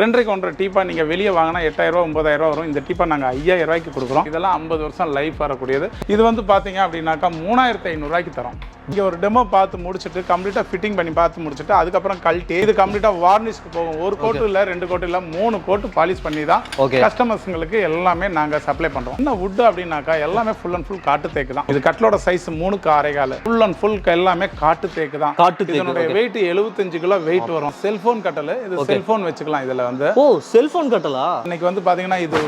ரெண்டரைக்கு ஒன்றரை டீப்பா நீங்கள் வெளியே வாங்கினா எட்டாயிரம் ஒன்பதாயிரம் ரூபா வரும். இந்த டீப்பா நாங்கள் ஐயாயிரம் ரூபாய்க்கு கொடுக்குறோம். இதெல்லாம் ஐம்பது வருஷம் லைஃப் வரக்கூடியது. இது வந்து பார்த்தீங்க அப்படின்னாக்கா மூணாயிரத்தி ஐநூறுரூவாய்க்கு தரோம். இங்கே ஒரு டெமோ பார்த்து முடிச்சுட்டு கம்ப்ளீட்டாக ஃபிட்டிங் பண்ணி பார்த்து முடிச்சுட்டு அதுக்கப்புறம் கழட்டி இது கம்ப்ளீட்டாக வார்னிஷ்க்கு போகும். ஒரு கோட்டு இல்லை ரெண்டு கோட்டு இல்லை மூணு கோட்டு பாலிஷ் பண்ணி தான் கஸ்டமர்ஸுங்களுக்கு எல்லாமே நாங்கள் சப்ளை பண்ணுறோம் என்ன வுட் அப்படின்னாக்கா எல்லாமே ஃபுல் அண்ட் ஃபுல் காட்டு தேக்கு தான். இது கட்டலோட சைஸ் மூணுக்கு ஆறேகால் ஃபுல் அண்ட் ஃபுல் எல்லாமே காட்டு தேக்கு தான். காட்டு இதனுடைய வெயிட் 75 கிலோ வெயிட் வரும். செல்போன் கட்டல். இது செல்போன் வச்சுக்கலாம் இதுல வந்து. ஓ செல்போன் கட்டலா? இன்னைக்கு வந்து பாத்தீங்கன்னா இது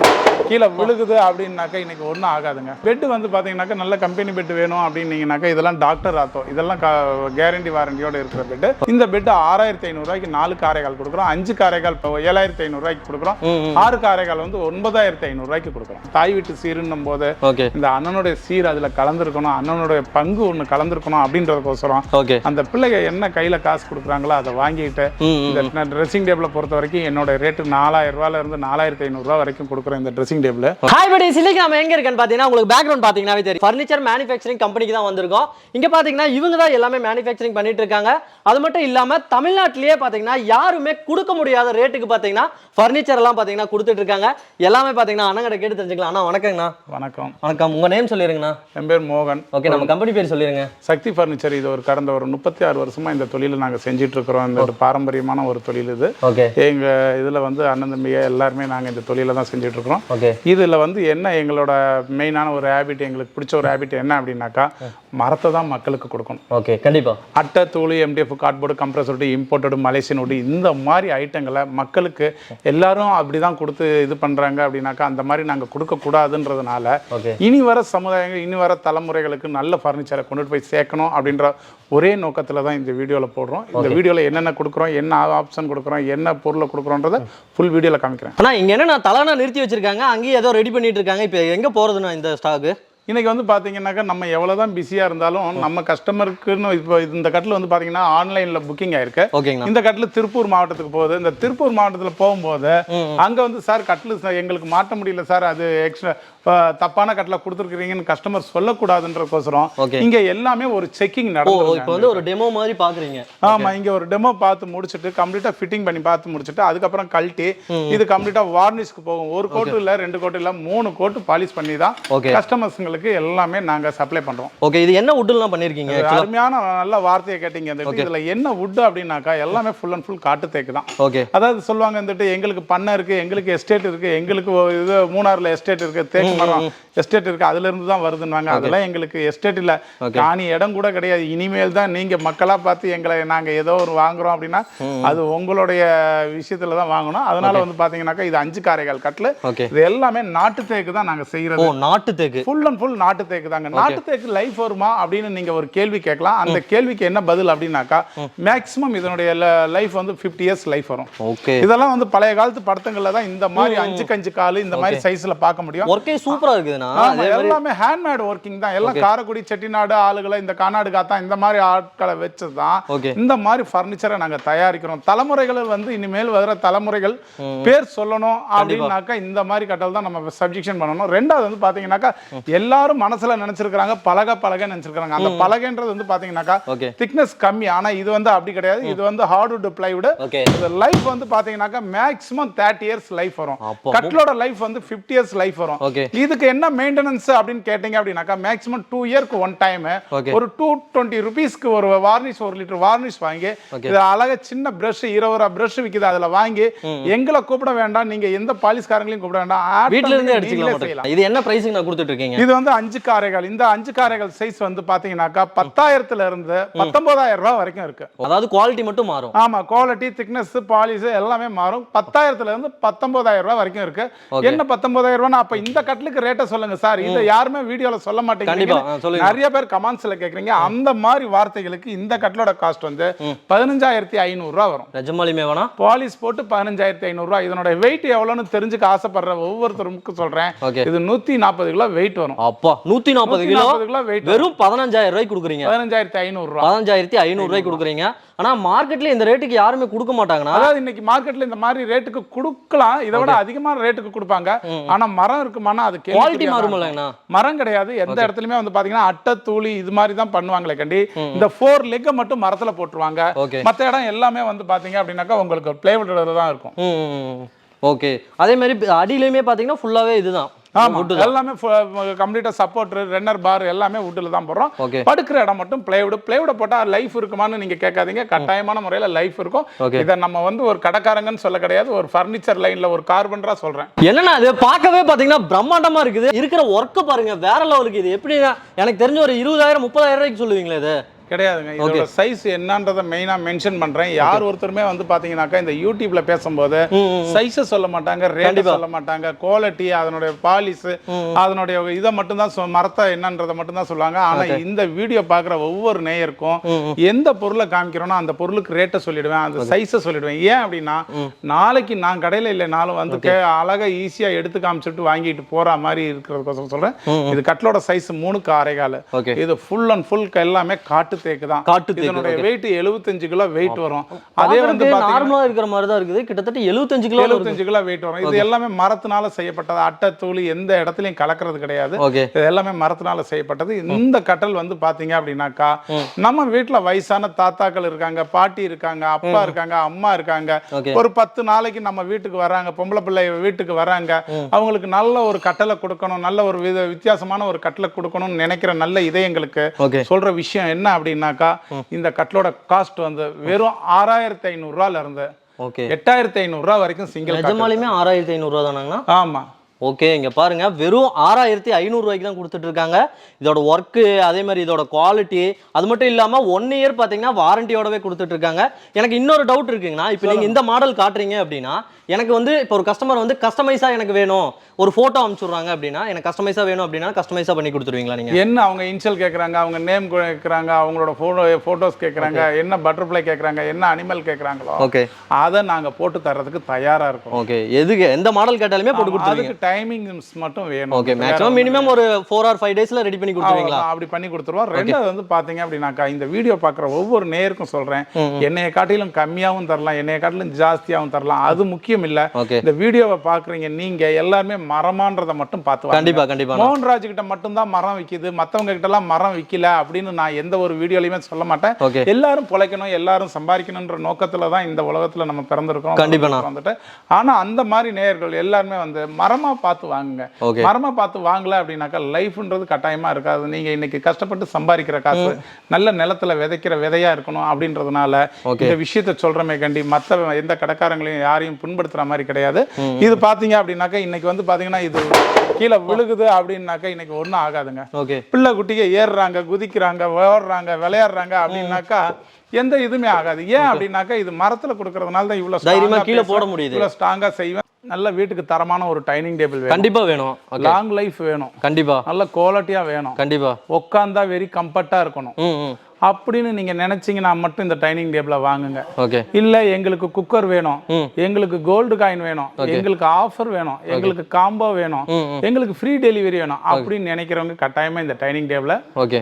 கீழே விழுகுது அப்படின்னாக்கா இன்னைக்கு ஒன்றும் ஆகாதுங்க. பெட் வந்து பாத்தீங்கன்னாக்கா நல்ல கம்பெனி பெட் வேணும் அப்படின்னீங்கன்னாக்கா இதெல்லாம் டாக்டர் ஆத்தோ இதெல்லாம் கேரண்டி வாரண்டியோட இருக்கிற பெட் இந்த பெட் ஆறாயிரத்தி ஐநூறுரூவாய்க்கு நாலு காரைகால் கொடுக்குறோம். அஞ்சு இப்போ ஏழாயிரத்தி ஐநூறுரூவாய்க்கு கொடுக்குறோம். ஆறு காரைகால் வந்து ஒன்பதாயிரத்தி ஐநூறுரூவாய்க்கு கொடுக்குறோம். தாய் வீட்டு சீருன்னும் போது இந்த அண்ணனுடைய சீர் அதுல கலந்துருக்கணும் அண்ணனுடைய பங்கு ஒன்று கலந்துருக்கணும் அப்படின்றதுக்கோசரம் அந்த பிள்ளைங்க என்ன கையில காசு கொடுக்குறாங்களோ அதை வாங்கிட்டு. இந்த ட்ரெஸ்ஸிங் டேபிளை பொறுத்த வரைக்கும் என்னோட ரேட்டு நாலாயிரம் ரூபாயில இருந்து நாலாயிரத்தி ஐநூறுரூவா வரைக்கும் கொடுக்குறேன் இந்த ட்ரெஸ்ஸிங் டேபிள் ஹாய் படி இன்னைக்கு நம்ம எங்க இருக்கேன்னு பாத்தீங்கன்னா உங்களுக்கு பேக்ரவுண்ட் பாத்தீங்கன்னாவே தெரியும். ஃபர்னிச்சர் மேனுஃபேக்சரிங் கம்பெனிக்கு தான் வந்திருக்கோம். இங்க பாத்தீங்கன்னா இவங்க தான் எல்லாமே மேனுஃபேக்சரிங் பண்ணிட்டு இருக்காங்க. அது மட்டும் இல்லாம தமிழ்நாட்டிலேயே பாத்தீங்கன்னா யாருமே கொடுக்க முடியாத ரேட்டுக்கு பாத்தீங்கன்னா ஃபர்னிச்சர் எல்லாம் பாத்தீங்கன்னா கொடுத்துட்டு இருக்காங்க. எல்லாமே பாத்தீங்கன்னா அண்ணங்கிட்ட கேட்டு தெரிஞ்சுக்கலாம். அண்ணா வணக்கங்கண்ணா. வணக்கம். வணக்கம். உங்க நேம் சொல்லிருங்கண்ணா. என் பேர் மோகன். ஓகே நம்ம கம்பெனி பேர் சொல்லிருங்க. சக்தி ஃபர்னிச்சர் இது ஒரு கடந்த ஒரு முப்பத்தி ஆறு வருஷமா இந்த தொழிலை நாங்க செஞ்சுட்டு இருக்கிறோம். இந்த ஒரு பாரம்பரியமான ஒரு தொழில் இது. ஓகே எங்க இதுல வந்து அண்ணன் தம்பிங்க எல்லாருமே நாங்க இந்த தொழிலை தான் செஞ்சுட்டு இருக்கிறோம். ஓகே இதுல வந்து என்ன எங்களோட மெயினான ஒரு ஹேபிட் எங்களுக்கு பிடிச்ச ஒரு ஹேபிட் என்ன அப்படின்னாக்கா மரத்தை தான் மக்களுக்கு கொடுக்கணும். ஓகே கண்டிப்பா. அட்டை தூள் MDF cardboard compressor imported Malaysian wood இந்த மாதிரி ஐட்டங்களை மக்களுக்கு எல்லாரும் அப்படி தான் கொடுத்து இது பண்ணுறாங்க அப்படின்னாக்கா அந்த மாதிரி நாங்கள் கொடுக்கக்கூடாதுன்றதுனால இனி வர சமுதாயங்கள் இனி வர தலைமுறைகளுக்கு நல்ல ஃபர்னிச்சரை கொண்டுட்டு போய் சேர்க்கணும் அப்படின்ற ஒரே நோக்கத்தில் தான் இந்த வீடியோவில் போடுறோம். இந்த வீடியோவில் என்னென்ன கொடுக்குறோம் என்ன ஆப்ஷன் கொடுக்குறோம் என்ன பொருளை கொடுக்குறோன்றதை ஃபுல் வீடியோவில் காமிக்கிறேன். அண்ணா இங்க என்ன தலானா நிறுத்தி வச்சிருக்காங்க? அங்கேயே ஏதோ ரெடி பண்ணிட்டு இருக்காங்க. இப்போ எங்க போறதுண்ணா இந்த ஸ்டாக்கு இன்னைக்கு வந்து பார்த்தீங்கன்னாக்கா நம்ம எவ்வளோ தான் பிஸியாக இருந்தாலும் நம்ம கஸ்டமருக்குன்னு இப்போ இந்த கட்டில் வந்து பார்த்தீங்கன்னா ஆன்லைனில் புக்கிங் ஆயிருக்கு. ஓகேங்கண்ணா இந்த கட்டில் திருப்பூர் மாவட்டத்துக்கு போகுது. இந்த திருப்பூர் மாவட்டத்தில் போகும்போது அங்க வந்து சார் கட்டில் எங்களுக்கு மாட்ட முடியல சார். அது எக்ஸ்ட்ரா தப்பான கட்டில் கொடுத்துருக்கீங்கன்னு கஸ்டமர் சொல்லக்கூடாதுன்றக்கோசரம் இங்க எல்லாமே ஒரு செக்கிங் நடக்கும் இப்போ வந்து ஒரு டெமோ மாதிரி பாக்குறீங்க. ஆமா இங்க ஒரு டெமோ பார்த்து முடிச்சுட்டு கம்ப்ளீட்டா ஃபிட்டிங் பண்ணி பார்த்து முடிச்சுட்டு அதுக்கப்புறம் கழட்டி இது கம்ப்ளீட்டா வார்னிஷ்க்கு போகும். ஒரு கோட்டு இல்ல ரெண்டு கோட்டு இல்ல மூணு கோட்டு பாலிஷ் பண்ணி தான் ஓகே. கஸ்டமர்ஸுங்களுக்கு எல்லாமே நாங்க சப்ளை பண்றோம். ஓகே இது என்ன வுட்லாம் பண்ணிருக்கீங்க? இது அருமையான நல்ல வார்த்தையை கேட்டீங்க இந்த இதுல என்ன வுட் அப்படின்னாக்கா எல்லாமே ஃபுல் அண்ட் ஃபுல் காட்டு தேக்கு தான். ஓகே அதாவது சொல்லுவாங்க வந்துட்டு எங்களுக்கு பண்ணை இருக்கு எங்களுக்கு எஸ்டேட் இருக்கு எங்களுக்கு இது மூணாறுல எஸ்டேட் இருக்கு தேக்கு மரம் எஸ்டேட் இருக்கு அதுல இருந்து தான் வருதுன்னுவாங்க. அதெல்லாம் எங்களுக்கு எஸ்டேட் இல்ல. காணி இடம் கூட கிடையாது. இனிமேல் தான் நீங்க மக்களா பார்த்து எங்களை நாங்க ஏதோ ஒரு வாங்குறோம் அப்படின்னா அது உங்களுடைய விஷயத்துல தான் வாங்கணும். அதனால வந்து பாத்தீங்கன்னாக்கா இது அஞ்சு காரைகள் கட்டில். இது எல்லாமே நாட்டு தேக்கு தான் நாங்க ஓ செய்யறது நாட்டு தேக்கு. ஃபுல் அண்ட் ஃபுல் நாட்டு தேக்கு தாங்க. நாட்டு தேக்கு லைஃப் வருமா அப்படின்னு நீங்க ஒரு கேள்வி கேட்கலாம். அந்த கேள்விக்கு என்ன பதில் அப்படின்னாக்கா மேக்ஸிமம் இதனுடைய லைஃப் வந்து 50 இயர்ஸ் லைஃப் வரும். இதெல்லாம் வந்து பழைய காலத்து படத்துங்கள்ல தான் இந்த மாதிரி அஞ்சு கஞ்சு காலு இந்த மாதிரி சைஸ்ல பார்க்க முடியும். ஒர்க்கே சூப்பரா இருக்குதுண்ணா எல்லாமே ஹேண்ட்மேட் ஒர்க்கிங் தான். எல்லாம் காரைக்குடி செட்டிநாடு ஆளுகளை இந்த கானாடு காத்தா இந்த மாதிரி ஆட்களை வச்சு தான் ஓகே இந்த மாதிரி ஃபர்னிச்சரை நாங்க தயாரிக்கிறோம். தலைமுறைகள் வந்து இனிமேல் வர தலைமுறைகள் பேர் சொல்லணும் அப்படின்னாக்கா இந்த மாதிரி கட்டல் தான் நம்ம சப்ஜெக்ஷன் பண்ணணும். ரெண்டாவது வந்து பாத்தீங்கன்னாக்கா எல்லாரும் மனசுல நினைச்சிருக்காங்க பலகை பலகை நினைச்சிருக்காங்க அந்த பலகைன்றது வந்து பாத்தீங்கன்னாக்கா திக்னஸ் கம்மி. ஆனா இது வந்து அப்படி கிடையாது. இது வந்து ஹார்ட்வுட் பிளைவுட் இந்த லைஃப் வந்து பாத்தீங்கன்னாக்கா மேக்ஸிமம் தேர்ட்டி இயர்ஸ் லைஃப் வரும். கட்லோட லைஃப் வந்து 50 இயர்ஸ் லைஃப் வரும். இதுக்கு என்ன மெயின்டெனன்ஸ் அப்படின்னு கேட்டீங்க அப்படின்னாக்கா மேக்ஸிமம் டூ இயர்க்கு ஒன் டைம் ஒரு டூ டுவெண்ட்டி ருபீஸ்க்கு ஒரு வார்னிஷ் ஒரு லிட்டர் வார்னிஷ் வாங்கி. இது அழகா சின்ன பிரஷ் இருபது ரூபா பிரஷ் விக்குது அதுல வாங்கி எங்களை கூப்பிட வேண்டாம். நீங்க எந்த பாலிஸ்காரங்களையும் கூப்பிட வேண்டாம். வீட்ல இருந்தே அடிச்சுக்கலாம் இது என்ன பிரைஸுக்கு நான் கொடுத்துட்டு இருக்கீங்க? இது வந்து அஞ்சு காரைகள் இந்த அஞ்சு காரைகள் சைஸ் வந்து பாத்தீங்கன்னாக்கா பத்தாயிரத்துல இருந்து பத்தொன்பதாயிரம் ரூபாய் வரைக்கும் இருக்கு. அதாவது குவாலிட்டி மட்டும் மாறும். ஆமா குவாலிட்டி திக்னஸ் பாலிஷ் எல்லாமே மாறும். பத்தாயிரத்துல இருந்து பத்தொன்பதாயிரம் ரூபாய் வரைக்கும் இருக்கு. என்ன பத்தொன்பதாயிரம் ரூபாய் அப்ப இந்த கட்லுக்கு ரேட்டை சொல்லுங்க சார். இதை யாருமே வீடியோல சொல்ல மாட்டேங்கிறீங்க. நிறைய பேர் கமெண்ட்ஸ்ல கேக்குறீங்க. அந்த மாதிரி வார்த்தைகளுக்கு இந்த கட்லோட காஸ்ட் வந்து பதினஞ்சாயிரத்தி ஐநூறு ரூபாய் வரும். நிஜமாலுமே வேணா. பாலிஷ் போட்டு பதினஞ்சாயிரத்தி ஐநூறு ரூபாய். இதனோட வெயிட் எவ்வளவுன்னு தெரிஞ்சுக்க ஆசைப்படுற ஒவ்வொருத்தருக்கும் சொல்றேன். இது நூத்தி நாற்பது கிலோ வெயிட் வரும். அப்பா நூத்தி நாற்பது கிலோ 140 கிலோ weight வெறும் பதினஞ்சாயிரம் ரூபாய்க்கு கொடுக்குறீங்க. பதினஞ்சாயிரத்தி ஐநூறு ரூபா பதினஞ்சாயிரத்தி ஐநூறு ரூபாய்க்கு கொடுக்குறீங்க. ஆனா மார்க்கெட்ல இந்த ரேட்டுக்கு யாருமே கொடுக்க மாட்டாங்கண்ணா. அதாவது இன்னைக்கு மார்க்கெட்ல இந்த மாதிரி ரேட்டுக்கு கொடுக்கலாம். இதை விட அதிகமான ரேட்டுக்கு கொடுப்பாங்க. ஆனா மரம் இருக்குமானா அது குவாலிட்டி மாறுமில்லங்கண்ணா மரம் கிடையாது. எந்த இடத்துலயுமே வந்து பாத்தீங்கன்னா அட்டை தூளி இது மாதிரி தான் பண்ணுவாங்களே கண்டி. இந்த ஃபோர் லெக்கை மட்டும் மரத்துல போட்டுருவாங்க. மத்த இடம் எல்லாமே வந்து பாத்தீங்க அப்படின்னாக்கா உங்களுக்கு பிளேவுட் தான் இருக்கும். ஓகே. அதே மாதிரி அடியிலையுமே பாத்தீங்கன்னா ஃபுல்லாவே இதுதான். ஆமா wood தான். எல்லாமே கம்ப்ளீட்டா சப்போர்ட் ரென்னர் பார் எல்லாமே வுட்ல தான் போடுறோம். படுக்கிற இடம் மட்டும் பிளேவுட் பிளேவுட போட்டா லைஃப் இருக்குமான்னு நீங்க கேட்காதீங்க. கட்டாயமான முறையில லைஃப் இருக்கும். இதை நம்ம வந்து ஒரு கடைக்காரங்கன்னு சொல்ல கிடையாது. ஒரு ஃபர்னிச்சர் லைன்ல ஒரு கார்பெண்டரா சொல்றேன். என்னண்ணா அது? பார்க்கவே பாத்தீங்கன்னா பிரம்மாண்டமா இருக்குது. இருக்கிற ஒர்க்கு பாருங்க வேற லெவலுக்கு இது. எப்படின்னா எனக்கு தெரிஞ்ச ஒரு இருபதாயிரம் முப்பதாயிரம் ரூபாய்க்கு சொல்லுவீங்களா இது. கிடையாதுங்க. இதோட சைஸ் என்னன்றதை மெயினா மென்ஷன் பண்றேன். யார் ஒருத்தருமே வந்து பாத்தீங்கன்னாக்கா இந்த யூடியூப்ல பேசும்போது. சைஸை சொல்ல மாட்டாங்க ரேட் சொல்ல மாட்டாங்க குவாலிட்டி அதனுடைய பாலிஸ் அதனுடைய இதை மட்டும் தான் மரத்தை என்னன்றதை மட்டும் தான் சொல்லுவாங்க. ஆனா இந்த வீடியோ பாக்குற ஒவ்வொரு நேயருக்கும் எந்த பொருளை காமிக்கிறோனோ அந்த பொருளுக்கு ரேட்டை சொல்லிடுவேன். அந்த சைஸை சொல்லிடுவேன். ஏன் அப்படின்னா நாளைக்கு நான் கடையில இல்லைனாலும் வந்து அழகா ஈஸியா எடுத்து காமிச்சிட்டு வாங்கிட்டு போற மாதிரி இருக்கிறதுக்கோசரம் சொல்றேன். இது கட்லோட சைஸ் மூணுக்கு ஆறே கால் ஓகே. இது ஃபுல் அண்ட் ஃபுல் எல்லாமே காட்டு தேக்கு தான். காட்டு இதனுடைய வெயிட் 75 கிலோ வெயிட் வரும். அதே வந்து பாத்தீங்கன்னா நார்மலா இருக்கிற மாதிரி தான் இருக்குது. கிட்டத்தட்ட 75 கிலோ 75 கிலோ வெயிட் வரும். இது எல்லாமே மரத்தினால செய்யப்பட்டது. அட்டை தூள் எந்த இடத்துலயும் கலக்கிறது கிடையாது. இது எல்லாமே மரத்தினால செய்யப்பட்டது. இந்த கட்டல் வந்து பாத்தீங்க அப்படின்னாக்கா நம்ம வீட்ல வயசான தாத்தாக்கள் இருக்காங்க பாட்டி இருக்காங்க அப்பா இருக்காங்க அம்மா இருக்காங்க. ஒரு பத்து நாளைக்கு நம்ம வீட்டுக்கு வராங்க பொம்பளை பிள்ளை வீட்டுக்கு வராங்க. அவங்களுக்கு நல்ல ஒரு கட்டளை கொடுக்கணும் நல்ல ஒரு வித வித்தியாசமான ஒரு கட்டளை கொடுக்கணும்னு நினைக்கிற நல்ல இதயங்களுக்கு சொல்ற விஷயம் என்ன அப்படின்னாக்கா இந்த கட்டலோட காஸ்ட் வந்து வெறும் ஆறாயிரத்தி ஐநூறு ரூபால இருந்து எட்டாயிரத்தி ஐநூறு ரூபா வரைக்கும் சிங்கிள் நிஜமாலுமே ஆறாயிரத்தி ஐநூறு ரூபா தானாங்கண்ணா? ஆமா. ஓகே இங்க பாருங்க. வெறும் ஆறாயிரத்தி ஐநூறு ரூபாய்க்கு தான் கொடுத்துட்டு இருக்காங்க இதோட ஒர்க்கு அதே மாதிரி இதோட குவாலிட்டி அது மட்டும் இல்லாம ஒன் இயர் பாத்தீங்கன்னா வாரண்டியோடவே கொடுத்துட்டு இருக்காங்க எனக்கு இன்னொரு டவுட் இருக்குங்கண்ணா. இப்போ நீங்க இந்த மாடல் காட்டுறீங்க அப்படின்னா எனக்கு வந்து இப்போ ஒரு கஸ்டமர் வந்து கஸ்டமைஸா எனக்கு வேணும். ஒரு போட்டோ அனுப்பிச்சுடுறாங்க அப்படின்னா எனக்கு கஸ்டமைஸா வேணும் அப்படின்னா கஸ்டமைஸா பண்ணி கொடுத்துருவீங்களா நீங்க? என்ன அவங்க இன்ஷியல் கேக்குறாங்க அவங்க நேம் கேக்குறாங்க அவங்களோட போட்டோ போட்டோஸ் கேக்குறாங்க என்ன பட்டர்ஃப்ளை கேக்குறாங்க என்ன அனிமல் கேக்குறாங்களோ ஓகே அதை நாங்க போட்டு தர்றதுக்கு தயாரா இருக்கோம். ஓகே எதுக்கு எந்த மாடல் கேட்டாலுமே போட்டு கொடுத்துருவீங்க. டைமிங்ஸ் மட்டும் வேணும். ஓகே மேக்ஸிமம் மினிமம் ஒரு ஃபோர் ஆர் ஃபைவ் டேஸ்ல ரெடி பண்ணி கொடுத்துருவீங்களா? அப்படி பண்ணி கொடுத்துருவோம். ரெண்டாவது வந்து பாத்தீங்க அப்படின்னாக்கா இந்த வீடியோ பார்க்குற ஒவ்வொரு நேயருக்கும் சொல்றேன். என்னைய காட்டிலும் கம்மியாவும் தரலாம் என்னைய காட்டிலும் ஜாஸ்தியாவும் தரலாம். அது முக்கியம் இல்ல. இந்த வீடியோவை பாக்குறீங்க நீங்க எல்லாருமே மரமான்றதை மட்டும் பார்த்து வாங்குங்க. கண்டிப்பா கண்டிப்பா. மோகன்ராஜ் கிட்ட மட்டும்தான் மரம் விக்குது. மத்தவங்க கிட்ட எல்லாம் மரம் விக்கல அப்படின்னு நான் எந்த ஒரு வீடியோலயுமே சொல்ல மாட்டேன். எல்லாரும் பொழைக்கணும் எல்லாரும் சம்பாதிக்கணும்ன்ற நோக்கத்துல தான் இந்த உலகத்துல நம்ம பிறந்திருக்கோம் கண்டிப்பாண்ணா. வந்துட்டு ஆனா அந்த மாதிரி நேயர்கள் எல்லாருமே வந்து மரமா பார்த்து வாங்குங்க. ஓகே மரமா பார்த்து வாங்கல அப்படின்னாக்கா லைஃப்ன்றது கட்டாயமா இருக்காது. நீங்க இன்னைக்கு கஷ்டப்பட்டு சம்பாதிக்கிற காசு நல்ல நிலத்துல விதைக்கிற விதையா இருக்கணும் அப்படின்றதுனால இந்த விஷயத்த சொல்றமே கண்டி மத்த எந்த கடைக்காரங்களையும் யாரையும் புண்படுத்துற மாதிரி கிடையாது. இது பாத்தீங்க அப்படின்னாக்கா இன்னைக்கு வந்து பாத்தீங்கன்னா இது கீழே விழுகுது அப்படின்னாக்கா இன்னைக்கு ஒண்ணும் ஆகாதுங்க. பிள்ளை குட்டிங்க ஏறுறாங்க குதிக்கிறாங்க ஓடுறாங்க விளையாடுறாங்க அப்படின்னாக்கா எந்த இதுவுமே ஆகாது. ஏன் அப்படின்னாக்கா இது மரத்துல கொடுக்கறதுனால தான் இவ்வளவு தைரியமா strong-ஆ கீழே பேசுறேன். போட முடியுது. இவ்வளவு ஸ்ட்ராங்கா செய்வேன். நல்ல வீட்டுக்கு தரமான ஒரு டைனிங் டேபிள் வேணும். கண்டிப்பா வேணும். லாங் லைஃப் வேணும். கண்டிப்பா. நல்ல குவாலிட்டியா வேணும். கண்டிப்பா. உட்காந்தா வெரி கம்ஃபர்ட்டா இருக்கணும். அப்படின்னு நீங்க நினைச்சீங்கன்னா மட்டும் இந்த டைனிங் டேபிள வாங்குங்க. ஓகே. இல்ல எங்களுக்கு குக்கர் வேணும். எங்களுக்கு கோல்டு காயின் வேணும். எங்களுக்கு ஆஃபர் வேணும். எங்களுக்கு காம்போ வேணும். எங்களுக்கு ஃப்ரீ டெலிவரி வேணும் அப்படின்னு நினைக்கிறவங்க கட்டாயமா இந்த டைனிங் டேபிள ஓகே.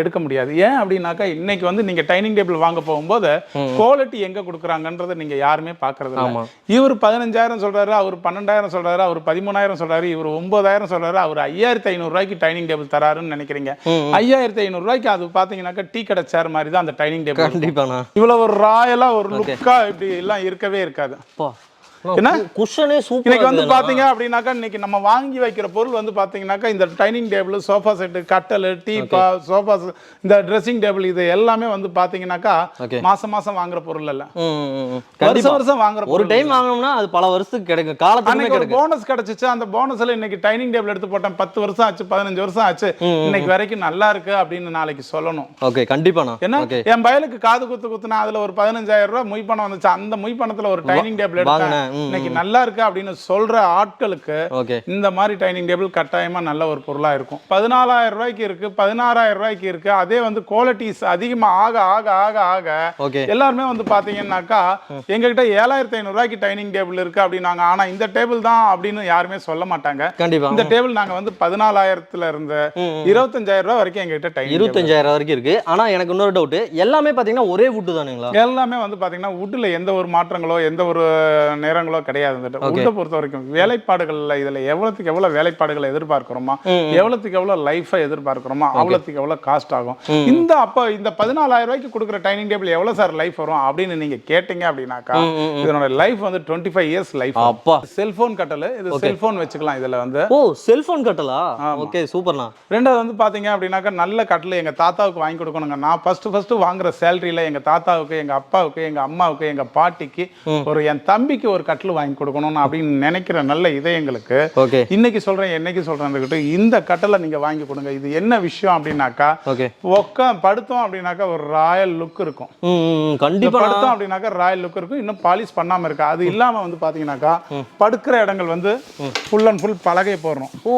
எடுக்க முடியாது. ஏன் அப்படின்னாக்கா இன்னைக்கு வந்து நீங்க டைனிங் டேபிள் வாங்க போகும்போது குவாலிட்டி எங்க கொடுக்குறாங்கன்றத நீங்க யாருமே ஆமா. இவர் பதினஞ்சாயிரம் சொல்றாரு அவர் பன்னெண்டாயிரம் சொல்றாரு அவர் பதிமூணாயிரம் சொல்றாரு இவர் ஒன்பதாயிரம் சொல்றாரு அவர் ஐயாயிரத்தி ஐநூறு ரூபாய்க்கு டைனிங் டேபிள் தராருன்னு நினைக்கிறீங்க. ஐயாயிரத்தி ஐநூறு ரூபாய்க்கு அது பாத்தீங்கன்னாக்கா டீ கடை சேர் மாதிரி தான் அந்த டைனிங் டேபிள் கண்டிப்பாண்ணா. இவ்வளவு ஒரு ராயலா ஒரு லுக்கா இப்படி எல்லாம் இருக்கவே இருக்காது. என்ன? குஷனே சூப்பர் இன்னைக்கு வந்து பாத்தீங்க அப்படின்னாக்கா இன்னைக்கு நம்ம வாங்கி வைக்கிற பொருள் வந்து பாத்தீங்கன்னாக்கா இந்த டைனிங் டேபிள் சோஃபா செட்டு கட்டல் டீப்பா சோஃபா இந்த ட்ரெஸ்ஸிங் டேபிள் இது எல்லாமே வந்து பாத்தீங்கன்னாக்கா மாசம் மாசம் வாங்குற பொருள் இல்ல. வருஷம் கண்டிப்பா. வருஷம் வாங்குற ஒரு டைம் வாங்கினோம்னா அது பல வருஷத்துக்கு கிடைக்கும். கிடைக்கும். போனஸ் கிடைச்சிச்சு. அந்த போனஸ்ல இன்னைக்கு டைனிங் டேபிள் எடுத்து போட்டேன். பத்து வருஷம் ஆச்சு பதினஞ்சு வருஷம் ஆச்சு. இன்னைக்கு வரைக்கும் நல்லா இருக்கு அப்படின்னு நாளைக்கு சொல்லணும். ஓகே கண்டிப்பாண்ணா. ஏன்னா என் பயலுக்கு காது குத்து குத்துனா அதுல ஒரு பதினஞ்சாயிரம் ரூபாய் முய் பணம் வந்துச்சு. அந்த முய் பணத்துல ஒரு டைனிங் டேபிள் எடுத்தேன். வாங்கினேன். இன்னைக்கு நல்லா இருக்கு அப்படின்னு சொல்ற ஆட்களுக்கு இந்த மாதிரி டைனிங் டேபிள் கட்டாயமா நல்ல ஒரு பொருளா இருக்கும். பதினாலாயிரம் ரூபாய்க்கு இருக்கு பதினாறாயிரம் ரூபாய்க்கு இருக்கு. அதே வந்து குவாலிட்டிஸ் அதிகமா ஆக ஆக ஆக ஆக எல்லாருமே வந்து பாத்தீங்கன்னாக்கா எங்ககிட்ட ஏழாயிரத்தி ஐநூறு ரூபாய்க்கு டைனிங் டேபிள் இருக்கு அப்படின்னாங்க. ஆனா இந்த டேபிள் தான் அப்படின்னு யாருமே சொல்ல மாட்டாங்க. இந்த டேபிள் நாங்க வந்து பதினாலாயிரத்துல இருந்து இருபத்தஞ்சாயிரம் ரூபாய் வரைக்கும் எங்ககிட்ட டைனிங் இருபத்தஞ்சாயிரம் வரைக்கும் இருக்கு. ஆனா எனக்கு இன்னொரு டவுட் எல்லாமே பாத்தீங்கன்னா ஒரே வுட்டு தானுங்களா? எல்லாமே வந்து பாத்தீங்கன்னா வுட்ல எந்த ஒரு மாற்றங்களோ எந்த ஒரு நேரங்களோ கிடையாது இந்த வுட்டை பொறுத்த வரைக்கும் வேலைப்பாடுகள்ல இதுல எவ்வளவுக்கு எவ்வளவு வேலைப்பாடுகளை எதிர்பார்க்கிறோமா எவ்வளவுக்கு எவ்வளவு லைஃபை எதிர்பார்க்கிறோமா அவ்வளவுக்கு எவ்வளவு காஸ்ட் ஆகும். இந்த அப்ப இந்த பதினாலாயிரம் ரூபாய்க்கு கொடுக்குற டைனிங் டேபிள் எவ்வளவு சார் லைஃப் வரும் அப்படின்னு நீங்க கேட்டீங்க அப்படின்னாக்கா இதனோட லைஃப் வந்து டுவெண்ட்டி ஃபைவ் இயர்ஸ் லைஃப் அப்பா. செல்போன் கட்டல் இது செல்போன் வச்சுக்கலாம் இதுல வந்து. ஓ செல்போன் கட்டலா? ஓகே சூப்பர்ண்ணா ரெண்டாவது வந்து பாத்தீங்க அப்படின்னாக்கா நல்ல கட்டில் எங்க தாத்தாவுக்கு வாங்கி கொடுக்கணுங்க. நான் ஃபர்ஸ்ட் ஃபர்ஸ்ட் வாங்குற சேலரியில எங்க தாத்தாவுக்கு எங்க அப்பாவுக்கு எங்க அம்மாவுக்கு எங்க பாட்டிக்கு ஒரு என் தம்பிக்கு ஒரு கட்டில் வாங்கி கொடுக்கணும்னு அப்படின்னு நினைக்கிற நல்ல இதயங்களுக்கு ஓகே இன்னைக்கு சொல்றேன் என்னைக்கு சொல்றேன் இந்த கட்டலை நீங்க வாங்கி கொடுங்க. இது என்ன விஷயம் அப்படின்னாக்கா உக்க படுத்தோம் அப்படின்னாக்கா ஒரு ராயல் லுக் இருக்கும். கண்டிப்பா. படுத்தோம் அப்படின்னாக்கா ராயல் லுக் இருக்கும். இன்னும் பாலிஷ் பண்ணாம இருக்கு? அது இல்லாம வந்து பாத்தீங்கன்னாக்கா படுக்கிற இடங்கள் வந்து ஃபுல் அண்ட் ஃபுல் பலகை போடுறோம். ஓ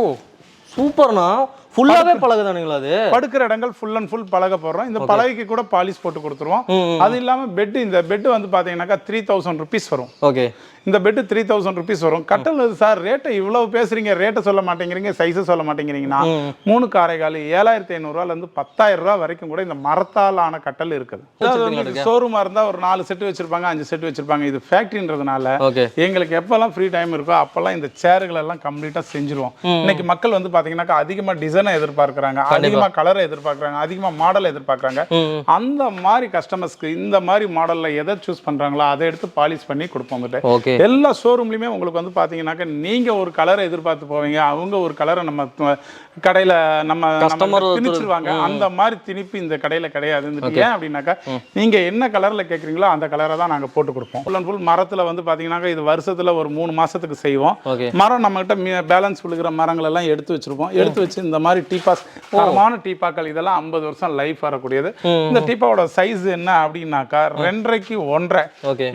சூப்பர்ண்ணா. ஃபுல்லாவே பழகுதானுங்களா அது? படுக்கிற இடங்கள் ஃபுல் அண்ட் ஃபுல் பலகை போடுறோம். இந்த பலகைக்கு கூட பாலிஷ் போட்டு கொடுத்துருவோம். அது இல்லாம பெட் இந்த பெட் வந்து பாத்தீங்கன்னாக்கா த்ரீ தௌசண்ட் ருபீஸ் வரும். ஓகே இந்த பெட் த்ரீ தௌசண்ட் ருபீஸ் வரும். கட்டல் சார் ரேட்டை இவ்வளவு பேசுறீங்க ரேட்டை சொல்ல மாட்டேங்கிறீங்க சைஸை சொல்ல மாட்டேங்கிறீங்கன்னா மூணு காரைகால் ஏழாயிரத்தி ஐநூறுரூவால இருந்து பத்தாயிரம் ரூபா வரைக்கும் கூட இந்த மரத்தால் ஆன கட்டல் இருக்குது. ஷோரூமா இருந்தா ஒரு நாலு செட்டு வச்சிருப்பாங்க அஞ்சு செட்டு வச்சிருப்பாங்க. இது ஃபேக்டரின்றதுனால எங்களுக்கு எப்பெல்லாம் ஃப்ரீ டைம் இருக்கோ அப்பெல்லாம் இந்த சேர்கள் எல்லாம் கம்ப்ளீட்டா செஞ்சுருவோம். இன்னைக்கு மக்கள் வந்து பாத்தீங்கன்னாக்கா அதிகமா டிசைனை எதிர்பார்க்கறாங்க அதிகமா கலரை எதிர்பார்க்கறாங்க அதிகமா மாடலை எதிர்பார்க்கறாங்க. அந்த மாதிரி கஸ்டமர்ஸ்க்கு இந்த மாதிரி மாடல்ல எதை சூஸ் பண்றாங்களோ அதை எடுத்து பாலிஷ் பண்ணி கொடுப்போம். வந்துட்டு எல்லா ஷோரூம்லயுமே உங்களுக்கு வந்து பாத்தீங்கன்னாக்கா நீங்க ஒரு கலரை எதிர்பார்த்து போவீங்க. அவங்க ஒரு கலரை நம்ம கடையில நம்ம திணிச்சிருவாங்க. அந்த மாதிரி திணிப்பு இந்த கடையில கிடையாது. ஏன் அப்படின்னாக்கா நீங்க என்ன கலர்ல கேக்குறீங்களோ அந்த கலரை தான் நாங்க போட்டு கொடுப்போம். ஃபுல் அண்ட் ஃபுல் மரத்துல வந்து பாத்தீங்கன்னாக்கா இது வருஷத்துல ஒரு மூணு மாசத்துக்கு செய்வோம். மரம் நம்மகிட்ட பேலன்ஸ் விழுகிற மரங்கள் எல்லாம் எடுத்து வச்சிருப்போம். எடுத்து வச்சு இந்த மாதிரி டீபாஸ் தரமான டீப்பாக்கள் இதெல்லாம் ஐம்பது வருஷம் லைஃப் வரக்கூடியது. இந்த டீப்பாவோட சைஸ் என்ன அப்படின்னாக்கா ரெண்டரைக்கு ஒன்றரை.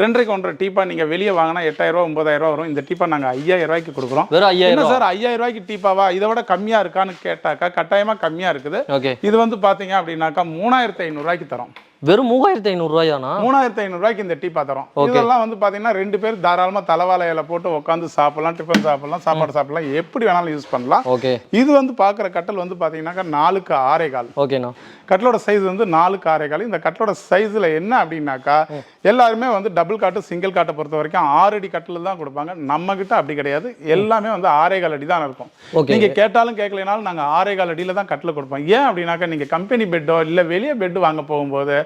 ரெண்டரைக்கு ஒன்றரை டீப்பா நீங்க வெளியே வாங்கினா ஒன்பதாயிரம் ரூபா வரும். இந்த டீப்பா நாங்க ஐயாயிரம் ரூபாய்க்கு கொடுக்குறோம். வெறும் ஐயாயிரம் என்ன சார் ஐயாயிரம் ரூபாய்க்கு டீப்பாவா? இதை விட கம்மியா இருக்கான்னு கேட்டாக்கா கட்டாயமா கம்மியா இருக்குது. இது வந்து பாத்தீங்க அப்படின்னாக்கா மூணாயிரத்தி ஐநூறு ரூபாய்க்கு தரோம். வெறும் மூவாயிரத்தி ஐநூறுரூவாயாண்ணா மூணாயிரத்தி ஐநூறு ரூபாய்க்கு இந்த டீப்பா தரோம் இதெல்லாம் வந்து பாத்தீங்கன்னா ரெண்டு பேர் தாராளமா தலைவாழை இலை போட்டு உட்காந்து சாப்பிடலாம் டிஃபன் சாப்பிடலாம் சாப்பாடு சாப்பிடலாம். எப்படி வேணாலும் யூஸ் பண்ணலாம். ஓகே. இது வந்து பாக்குற கட்டல் வந்து பாத்தீங்கன்னாக்கா நாலுக்கு ஆறே கால். ஓகேண்ணா. கட்டலோட சைஸ் வந்து நாலுக்கு ஆறே கால். இந்த கட்டலோட சைஸ்ல என்ன அப்படின்னாக்கா எல்லாருமே வந்து டபுள் காட்டு சிங்கிள் காட்டை பொறுத்த வரைக்கும் ஆறு அடி கட்டில் தான் கொடுப்பாங்க. நம்ம கிட்ட அப்படி கிடையாது. எல்லாமே வந்து ஆறே கால் அடி தான் இருக்கும். நீங்க கேட்டாலும் கேட்கலைனாலும் நாங்க ஆறே கால் அடியில தான் கட்டில் கொடுப்போம். ஏன் அப்படின்னாக்கா நீங்க கம்பெனி பெட்டோ இல்ல வெளியே பெட் வாங்க போகும்போது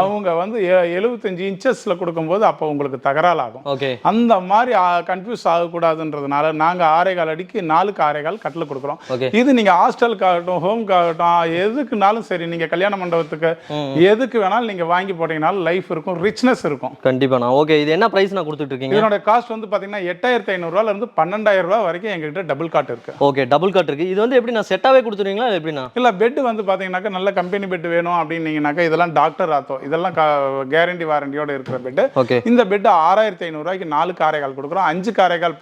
அவங்க வந்து எழுபத்தஞ்சு இன்ச்சஸ்ல கொடுக்கும்போது அப்போ உங்களுக்கு தகராறு ஆகும் அந்த மாதிரி கன்ஃபியூஸ் ஆகக்கூடாதுன்றதுனால நாங்க ஆறே கால் அடிக்கு நாலுக்கு ஆறே கால் கட்டில் கொடுக்குறோம். இது நீங்க ஹாஸ்டலுக்காகட்டும் ஹோம்க்காகட்டும் எதுக்குனாலும் சரி நீங்க கல்யாண மண்டபத்துக்கு எதுக்கு வேணாலும் நீங்க வாங்கி போட்டீங்கனாலும் லைஃப் இருக்கும் ரிச்னஸ் இருக்கும். கண்டிப்பாண்ணா ஓகே இது என்ன ப்ரைஸ் நான் கொடுத்துட்டு இருக்கீங்க? இதனோட காஸ்ட் வந்து பாத்தீங்கன்னா எட்டாயிரத்தி ஐநூறுரூவால இருந்து பன்னெண்டாயிரம் ரூபாய் வரைக்கும் எங்ககிட்ட டபுள் காட் இருக்கு. ஓகே டபுள் கட் இருக்கு. இது வந்து எப்படி நான் செட்டாவே கொடுத்துருவீங்களா எப்படிண்ணா? இல்ல பெட் வந்து பாத்தீங்கன்னாக்கா நல்ல கம்பெனி பெட் வேணும் அப்படின்னீங்கன்னாக்கா இதெல்லாம் டாக்டர் ஆத்தோ இதெல்லாம் கேரண்டி வாரண்டியோட இருக்கிற பெட் ஓகே இந்த பெட் ஆறாயிரத்தி ஐநூறுரூவாய்க்கு நாலு காரைக்கால் கொடுக்குறோம். அஞ்சு காரைக்கால்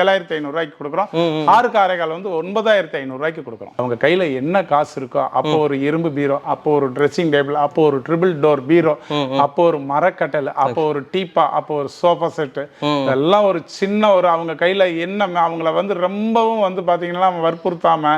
ஏழாயிரத்தி ஐநூறுரூவாய்க்கு கொடுக்குறோம். ஆறு காரைக்கால் வந்து ஒன்பதாயிரத்தி ஐநூறுரூவாய்க்கு கொடுக்குறோம். அவங்க கையில என்ன காசு இருக்கோ அப்போ ஒரு இரும்பு பீரோ அப்போ ஒரு ட்ரெஸ்ஸிங் டேபிள் அப்போ ஒரு ட்ரிபிள் டோர் பீரோ அப்போ ஒரு மரக்கட்டல் அப்போ ஒரு டீப்பா அப்போ ஒரு சோஃபா செட்டு இதெல்லாம் ஒரு சின்ன ஒரு அவங்க கையில என்ன அவங்கள வந்து ரொம்பவும் வந்து பாத்தீங்கன்னா வற்புறுத்தாம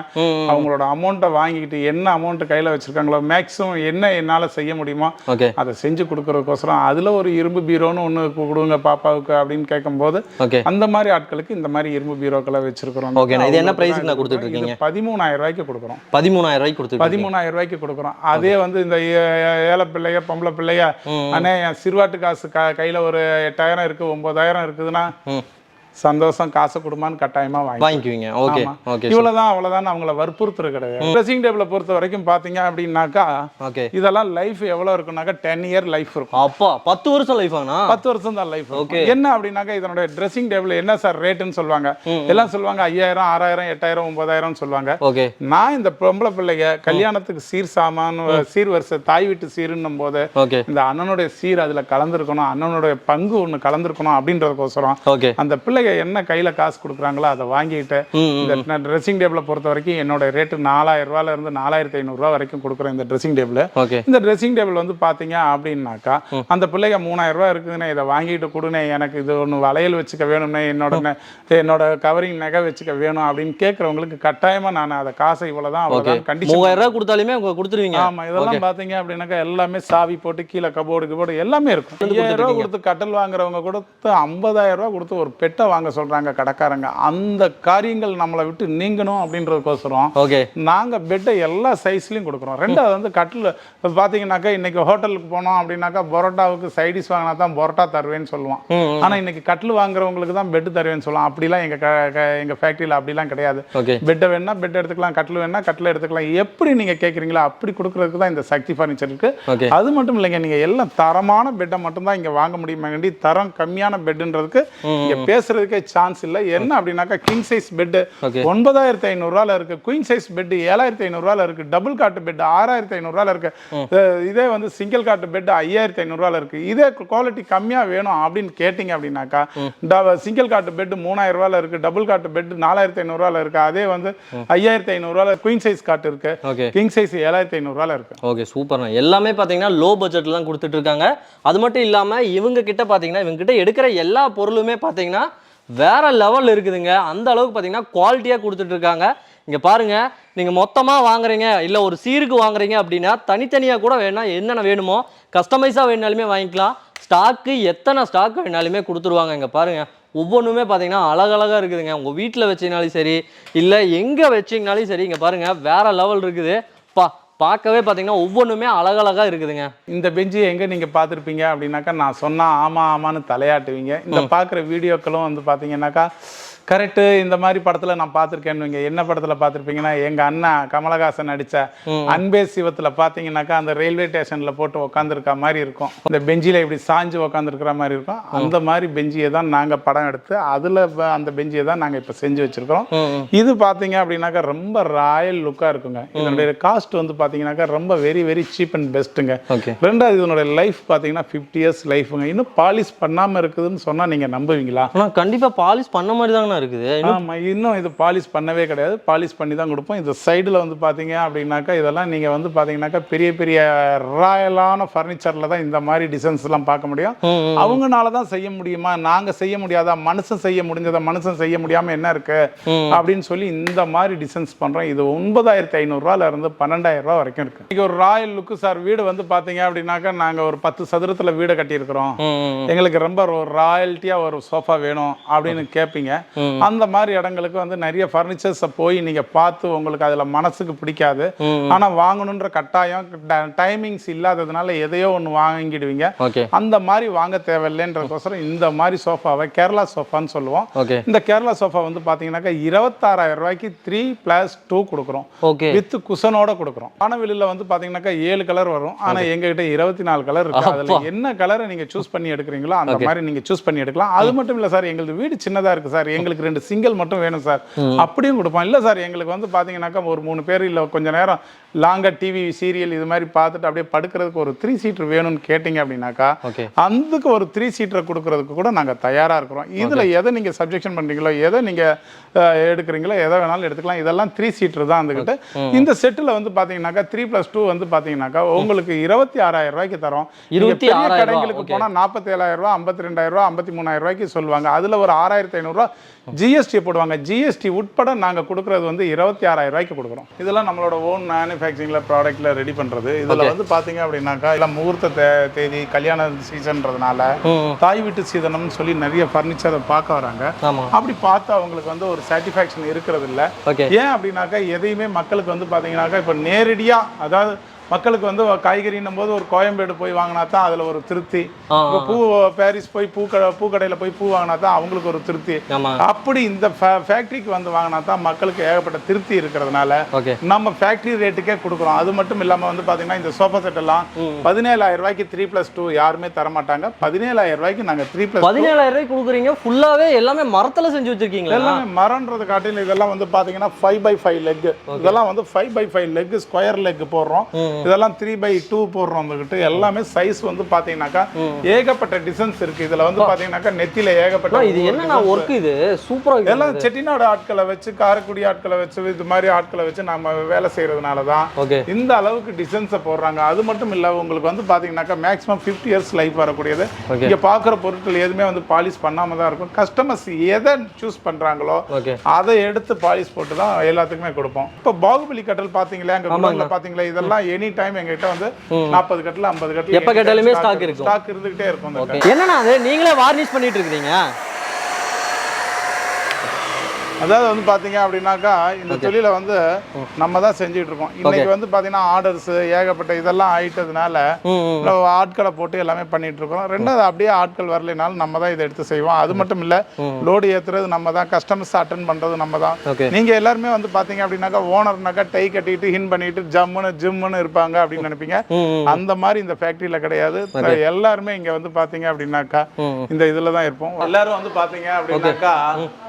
அவங்களோட அமௌண்ட்டை வாங்கிக்கிட்டு என்ன அமௌண்ட் கையில வச்சிருக்காங்களோ மேக்ஸிமம் என்ன என்னால செய்ய முடியுமோ ஓகே அதை செஞ்சு கொடுக்கறதுக்கோசரம் அதுல ஒரு இரும்பு பீரோன்னு ஒண்ணு கொடுங்க பாப்பாவுக்கு அப்படின்னு கேட்கும்போது ஓகே அந்த மாதிரி ஆட்களுக்கு இந்த மாதிரி இரும்பு பீரோக்களை வச்சிருக்கிறோம். ஓகேண்ணா, இது என்ன price-க்கு நான் கொடுத்துட்டு இருக்கீங்க? பதிமூணாயிரம் ரூபாய்க்கு கொடுக்குறோம். பதிமூணாயிரம் ரூபாய்க்கு கொடுத்துருக்கீங்க பதிமூணாயிரம் ரூபாய்க்கு கொடுக்குறோம். அதே வந்து இந்த ஏழை பிள்ளைய பொம்பளை பிள்ளைய. அண்ணே என் சிறுவாட்டு காசு க கையில ஒரு எட்டாயிரம் இருக்கு ஒன்பதாயிரம் இருக்குதுன்னா சந்தோஷம் காசு கொடுமான்னு கட்டாயமா வாங்கி வாங்கிக்குவீங்க. ஓகே. ஓகே இவ்வளவுதான் அவ்வளவுதான் அவங்கள வற்புறுத்துறது கிடையாது. ட்ரெஸ்ஸிங் டேபிள பொறுத்த வரைக்கும் பாத்தீங்க அப்படின்னாக்கா ஓகே இதெல்லாம் லைஃப் எவ்வளவு இருக்குனாக்கா டென் இயர் லைஃப் இருக்கும். அப்பா பத்து வருஷம் லைஃப் பத்து வருஷம் தான் லைஃப் Okay. என்ன அப்படின்னாக்கா இதனுடைய ட்ரெஸ்ஸிங் டேபிள் என்ன சார் ரேட்டுன்னு சொல்லுவாங்க? எல்லாம் சொல்லுவாங்க ஐயாயிரம் ஆறாயிரம் எட்டாயிரம் ஒன்பதாயிரம் சொல்லுவாங்க. ஓகே நான் இந்த பொம்பளை பிள்ளைங்க கல்யாணத்துக்கு சீர் சாமான் சீர் வரிசை தாய் வீட்டு சீருன்னும் போது ஓகே இந்த அண்ணனுடைய சீர் அதுல கலந்துருக்கணும் அண்ணனுடைய பங்கு ஒண்ணு கலந்துருக்கணும் அப்படின்றதுக்கோசரம் ஓகே அந்த பிள்ளைங்க என்ன கையில காசு கொடுக்குறாங்களோ அதை வாங்கிட்டு. இந்த ட்ரெஸ்ஸிங் டேபிளை பொறுத்த வரைக்கும் என்னோட ரேட்டு நாலாயிரம் ரூபாயில இருந்து நாலாயிரத்தி ஐநூறுரூவா வரைக்கும் கொடுக்குறேன் இந்த ட்ரெஸ்ஸிங் டேபிள் இந்த ட்ரெஸ்ஸிங் டேபிள் வந்து பாத்தீங்க அப்படின்னாக்கா அந்த பிள்ளைங்க மூணாயிரம் ரூபாய் இருக்குதுண்ணே இதை வாங்கிட்டு கொடுனே எனக்கு இது ஒன்று வளையல் வச்சுக்க வேணும்னே என்னோட என்னோட கவரிங் நகை வச்சுக்க வேணும் அப்படின்னு கேட்குறவங்களுக்கு கட்டாயமா நான் அதை காசை இவ்வளவுதான் அவ்வளோதான் கண்டிஷன் மூவாயிரம் ரூபாய் கொடுத்தாலுமே உங்க கொடுத்துருவீங்க. ஆமா இதெல்லாம் பாத்தீங்க அப்படின்னாக்கா எல்லாமே சாவி போட்டு கீழே கபோர்டு கிபோர்டு எல்லாமே இருக்கும். ஐயாயிரம் ரூபா கொடுத்து கட்டல் வாங்குறவங்க கொடுத்து ஐம்பதாயிரம் ரூபா கொடுத்து ஒரு பெட்டை வாங்க சொல்றாங்க கடைக்காரங்க. அந்த காரியங்கள் நம்மளை விட்டு நீங்கணும் அப்படின்றதுக்கோசரம் ஓகே. நாங்க பெட்டை எல்லா சைஸ்லயும் கொடுக்குறோம். ரெண்டாவது வந்து கட்டில் பாத்தீங்கன்னாக்கா இன்னைக்கு ஹோட்டலுக்கு போனோம் அப்படின்னாக்கா பரோட்டாவுக்கு சைடிஸ் வாங்கினா தான் பரோட்டா தருவேன்னு சொல்லுவான் ம், ம். ஆனா இன்னைக்கு கட்டில் வாங்குறவங்களுக்கு தான் பெட் தருவேன்னு சொல்லலாம் அப்படிலாம் எங்க க- க- எங்க ஃபேக்டரியில் அப்படிலாம் கிடையாது. பெட்டை வேணா பெட் எடுத்துக்கலாம். கட்டில் வேணா கட்டில் எடுத்துக்கலாம். எப்படி நீங்க கேட்குறீங்களோ அப்படி கொடுக்கறதுக்கு தான் இந்த சக்தி ஃபர்னிச்சர் இருக்கு. ஓகே. அது மட்டும் இல்லைங்க நீங்க எல்லாம் தரமான பெட்டை மட்டும் தான் இங்க வாங்க முடியுமா வேண்டி தரம் கம்மியான பெட்ன்றதுக்கு இங்க பேசுறதுக்கே சான்ஸ் இல்லை. என்ன அப்படின்னாக்கா கிங் சைஸ் பெட் ஓகே ஒன்பதாயிரத்தி ஐநூறுரூவால இருக்கு. குயின் சைஸ் பெட் ஏழாயிரத்தி ஐநூறுரூவால இருக்கு. டபுள் காட்டு பெட் ஆறாயிரத்தி ஐநூறுரூவால இருக்கு. அஹ் இதே வந்து சிங்கிள் காட்டு பெட் ஐயாயிரத்தி ஐநூறுரூவால இருக்கு. இதே குவாலிட்டி கம்மியா வேணும் அப்படின்னு கேட்டிங்க அப்படின்னாக்கா சிங்கிள் காட்டு பெட் மூணாயிரம் ரூபாயில இருக்கு. டபுள் காட்டு பெட் நாலாயிரத்தி ஐநூறுரூவால இருக்கு. அதே வந்து ஐயாயிரத்தி ஐநூறுரூவால குயின் சைஸ் காட்டு இருக்கு. கிங் சைஸ் ஏழாயிரத்தி ஐநூறுரூவால இருக்கு. ஓகே சூப்பர்ண்ணா எல்லாமே பார்த்தீங்கன்னா லோ பட்ஜெட்ல தான் கொடுத்துட்டு இருக்காங்க. அது மட்டும் இல்லாமல் இவங்க கிட்ட பார்த்தீங்கன்னா இவங்க கிட்ட எடுக்கிற எல்லா பொருளுமே பார்த்தீங்கன்னா வேறு லெவல் இருக்குதுங்க. அந்த அளவுக்கு பார்த்தீங்கன்னா குவாலிட்டியாக கொடுத்துட்ருக்காங்க. இங்கே பாருங்கள் நீங்கள் மொத்தமாக வாங்குறீங்க இல்லை ஒரு சீருக்கு வாங்குறீங்க அப்படின்னா தனித்தனியாக கூட வேணால் என்னென்ன வேணுமோ கஸ்டமைஸாக வேணாலுமே வாங்கிக்கலாம். ஸ்டாக்கு எத்தனை ஸ்டாக் வேணாலுமே கொடுத்துருவாங்க. இங்கே பாருங்க ஒவ்வொன்றுமே பார்த்தீங்கன்னா அழகழகாக இருக்குதுங்க. உங்கள் வீட்டில் வச்சிங்கனாலும் சரி இல்லை எங்கே வச்சிங்கனாலும் சரி இங்கே பாருங்கள் வேறு லெவல் இருக்குது. பா பார்க்கவே பார்த்தீங்கன்னா ஒவ்வொன்றுமே அழகழகாக இருக்குதுங்க. இந்த பெஞ்சு எங்க நீங்க பார்த்திருப்பீங்க அப்படின்னாக்கா நான் சொன்னா ஆமா ஆமான்னு தலையாட்டுவீங்க. இந்த பார்க்குற வீடியோக்களும் வந்து பாத்தீங்கன்னாக்கா கரெக்டு இந்த மாதிரி படத்துல நான் பார்த்துருக்கேன்னு என்ன படத்துல பார்த்திருப்பீங்கன்னா எங்க அண்ணா கமலஹாசன் நடிச்ச அன்பே சிவத்துல பாத்தீங்கன்னாக்கா அந்த ரயில்வே ஸ்டேஷன்ல போட்டு உட்காந்துருக்க மாதிரி இருக்கும். இந்த பெஞ்சில இப்படி சாஞ்சு உட்காந்துருக்கிற மாதிரி இருக்கும். அந்த மாதிரி பெஞ்சியை தான் நாங்க படம் எடுத்து அதுல அந்த பெஞ்சியை தான் நாங்க இப்ப செஞ்சு வச்சிருக்கிறோம். இது பாத்தீங்க அப்படின்னாக்கா ரொம்ப ராயல் லுக்கா இருக்குங்க. இதனுடைய காஸ்ட் வந்து பாத்தீங்கன்னாக்கா ரொம்ப வெரி வெரி சீப் அண்ட் பெஸ்ட்டுங்க ரெண்டாவது இதனுடைய லைஃப் பார்த்தீங்கன்னா ஃபிஃப்டி இயர்ஸ் லைஃபுங்க இன்னும் பாலிஷ் பண்ணாமல் இருக்குதுன்னு சொன்னால் நீங்கள் நம்புவீங்களா? ஆனால் கண்டிப்பாக பாலிஷ் பண்ண மாதிரி தாங்கண்ணா இருக்குது. ஆமாம் இன்னும் இது பாலிஷ் பண்ணவே கிடையாது. பாலிஷ் பண்ணி தான் கொடுப்போம். இந்த சைடில் வந்து பார்த்தீங்க அப்படின்னாக்கா இதெல்லாம் நீங்கள் வந்து பார்த்தீங்கன்னாக்கா பெரிய பெரிய ராயலான ஃபர்னிச்சரில் தான் இந்த மாதிரி டிசைன்ஸ்லாம் பார்க்க முடியும். அவங்கனால தான் செய்ய முடியுமா? நாங்கள் செய்ய முடியாதா? மனுஷன் செய்ய முடிஞ்சதை மனுஷன் செய்ய முடியாமல் என்ன இருக்கு? அப்படின்னு சொல்லி இந்த மாதிரி டிசைன்ஸ் பண்ணுறோம் இது ஒன்பதாயிரத்தி ஐநூறுரூவால இருந்து பன்னெண்டாயிரம் ரூபா வரைக்கும் இருக்கு. இன்னைக்கு ஒரு ராயல் லுக்கு சார் வீடு வந்து பார்த்தீங்க அப்படின்னாக்கா நாங்கள் ஒரு பத்து சதுரத்தில் வீடு கட்டியிருக்கிறோம். எங்களுக்கு ரொம்ப ஒரு ராயல்ட்டியா ஒரு சோஃபா வேணும் அப்படின்னு கேட்பீங்க அந்த மாதிரி இடங்களுக்கு வந்து நிறைய ஃபர்னிச்சர்ஸை போய் நீங்க பார்த்து உங்களுக்கு அதுல மனசுக்கு பிடிக்காது. ம். ஆனா வாங்கணுன்ற கட்டாயம் டைமிங்ஸ் இல்லாததுனால எதையோ ஒன்று வாங்கிடுவீங்க. அந்த மாதிரி வாங்க தேவையில்லைன்றதுக்கோசரம் இந்த மாதிரி சோஃபாவை கேரளா சோஃபான்னு சொல்லுவோம். இந்த கேரளா சோஃபா வந்து பாத்தீங்கன்னாக்கா இருபத்தாறாயிரம் ரூபாய்க்கு த்ரீ பிளஸ் டூ கொடுக்குறோம். வித் குஷனோட கொடுக்குறோம். வானவெளியில வந்து பாத்தீங்கன்னாக்கா ஏழு கலர் வரும். ஆனா எங்க கிட்ட இருபத்தி நாலு கலர் இருக்கு அதுல என்ன கலரை நீங்க சூஸ் பண்ணி எடுக்கிறீங்களோ அந்த மாதிரி நீங்க சூஸ் பண்ணி எடுக்கலாம். அது மட்டும் இல்ல சார் எங்களுக்கு வீடு சின்னதா இருக்கு சார். எங்களுக்கு ரெண்டு சிங்கிள் மட்டும் வேணும் சார் அப்படியும் கொடுப்போம். இல்ல சார் எங்களுக்கு வந்து பாத்தீங்கன்னாக்கா ஒரு மூணு பேர் இல்ல கொஞ்ச நேரம் லாங்கா டிவி சீரியல் இது மாதிரி பார்த்துட்டு அப்படியே படுக்கிறதுக்கு ஒரு த்ரீ சீட்டர் வேணும்னு கேட்டீங்க அப்படின்னாக்கா அதுக்கு ஒரு த்ரீ சீட்டர் கொடுக்கறதுக்கு கூட நாங்க தயாரா இருக்கிறோம். இதுல எதை நீங்க சப்ஜெக்ஷன் பண்றீங்களோ எதை நீங்க அஹ், எடுக்கிறீங்களோ எதை வேணாலும் எடுத்துக்கலாம். இதெல்லாம் த்ரீ சீட்டர் தான் வந்துகிட்டு இந்த செட்டில் வந்து பாத்தீங்கன்னாக்கா த்ரீ பிளஸ் டூ வந்து பாத்தீங்கன்னாக்கா உங்களுக்கு இருபத்தி ஆறாயிரம் ரூபாய்க்கு தரோம். இருபத்தி ரூபாய், கடைங்களுக்கு okay. போனா நாற்பத்தி ஏழாயிரம் ரூபாய் ஐம்பத்தி ரெண்டாயிரம் ரூபாய் ஐம்பத்தி மூணாயிரம் ரூபாய்க்கு சொல்லுவாங்க. அதுல ஒரு ஆறாயிரத்தி ஐநூறுரூவா ஜிஎஸ்டி போடுவாங்க. ஜிஎஸ்டி உட்பட நாங்க கொடுக்கறது வந்து இருபத்தி ஆறாயிரம் ரூபாய்க்கு கொடுக்குறோம். இதெல்லாம் நம்மளோட ஓன் மேனுஃபேக்சரிங்ல ப்ராடக்ட்ல ரெடி பண்றது. இதுல வந்து பாத்தீங்க அப்படின்னாக்கா எல்லாம் முகூர்த்த தே- தேதி கல்யாண சீசன்றதுனால தாய் வீட்டு சீதனம்னு சொல்லி நிறைய ஃபர்னிச்சரை பார்க்க வராங்க. அப்படி பார்த்து அவங்களுக்கு வந்து ஒரு சாட்டிஸ்ஃபேக்ஷன் இருக்கிறது இல்ல ஏன் அப்படின்னாக்கா எதையுமே மக்களுக்கு வந்து பாத்தீங்கன்னாக்கா இப்போ நேரடியா அதாவது மக்களுக்கு வந்து காய்கறின்னும் போது ஒரு கோயம்பேடு போய் வாங்கினா தான் அதுல ஒரு திருப்தி. இப்போ பூ பாரிஸ் போய் பூ கடை பூ கடையில போய் பூ வாங்கினா தான் அவங்களுக்கு ஒரு திருப்தி. அப்படி இந்த ஃபேக்டரிக்கு வந்து வாங்கினா தான் மக்களுக்கு ஏகப்பட்ட திருப்தி இருக்கிறதுனால நம்ம ஃபேக்டரி ரேட்டுக்கே கொடுக்குறோம். அது மட்டும் இல்லாம வந்து பாத்தீங்கன்னா இந்த சோஃபா செட் எல்லாம் பதினேழாயிரம் ரூபாய்க்கு த்ரீ பிளஸ் டூ யாருமே தர மாட்டாங்க. பதினேழாயிரம் ரூபாய்க்கு நாங்க த்ரீ பிளஸ் பதினேழாயிரம் ரூபாய்க்கு கொடுக்குறீங்க. ஃபுல்லாவே எல்லாமே மரத்துல செஞ்சு வச்சிருக்கீங்களா? எல்லாமே மரம்ன்றது காட்டிலும் இதெல்லாம் வந்து பாத்தீங்கன்னா ஃபைவ் பை ஃபைவ் லெக் இதெல்லாம் வந்து five by five leg square leg போடுறோம். இதெல்லாம் த்ரீ பை டூ போடுறோம் வந்துகிட்டு எல்லாமே சைஸ் வந்து பாத்தீங்கன்னாக்கா ஏகப்பட்ட டிசைன்ஸ் இருக்கு. இதுல வந்து பாத்தீங்கன்னாக்கா நெத்தியில ஏகப்பட்ட இது என்னண்ணா ஒர்க் இது? சூப்பரா இருக்கு எல்லாம் செட்டிநாடு ஆட்களை வச்சு காரைக்குடி ஆட்களை வச்சு இது மாதிரி ஆட்களை வச்சு நம்ம வேலை செய்யறதுனால தான் இந்த அளவுக்கு டிசைன்ஸை போடுறாங்க. அது மட்டும் இல்ல உங்களுக்கு வந்து பாத்தீங்கன்னாக்கா மேக்ஸிமம் ஃபிஃப்டி இயர்ஸ் லைஃப் வரக்கூடியது. இங்க பாக்குற பொருட்கள் எதுவுமே வந்து பாலிஷ் பண்ணாம தான் இருக்கும். கஸ்டமர்ஸ் எதை சூஸ் பண்றாங்களோ அதை எடுத்து பாலிஷ் போட்டு தான் எல்லாத்துக்குமே கொடுப்போம். இப்போ பாகுபலி கட்டல் பாத்தீங்களா? குடோன்ல பாத்தீங்களா? இதெல்லாம் எனி டைம் எங்ககிட்ட வந்து நாற்பது கட்டில் ஐம்பது கட்டில் எப்ப கேட்டாலுமே stock இருக்கும். ஸ்டாக் இருந்துகிட்டே இருக்கும் என்னண்ணா அது? நீங்களே வார்னிஷ் பண்ணிட்டு இருக்கீங்க அதாவது வந்து பாத்தீங்க அப்படின்னாக்கா இந்த தொழிலை வந்து நம்ம தான் செஞ்சுட்டு இருக்கோம் இன்னைக்கு வந்து பாத்தீங்கன்னா ஆர்டர்ஸ் ஏகப்பட்ட இதெல்லாம் ஆயிட்டதுனால ஆட்களை போட்டு எல்லாமே பண்ணிட்டு இருக்கோம் ரெண்டாவது அப்படியே ஆட்கள் வரலைனாலும் நம்ம தான் இதை எடுத்து செய்வோம். அது மட்டும் இல்ல லோடு ஏத்துறது நம்ம தான் கஸ்டமர்ஸ் அட்டன் பண்றது நம்ம தான். ஓகே நீங்க எல்லாருமே வந்து பாத்தீங்க அப்படின்னாக்கா ஓனர்னாக்கா டை கட்டிட்டு ஹின் பண்ணிட்டு ஜம்முன்னு ஜிம்முன்னு இருப்பாங்க அப்படின்னு நினைப்பீங்க. அந்த மாதிரி இந்த ஃபேக்டரியில கிடையாது. எல்லாருமே இங்க வந்து பாத்தீங்க அப்படின்னாக்கா இந்த இதுல தான் இருப்போம் எல்லாரும் வந்து பாத்தீங்க அப்படின்னாக்கா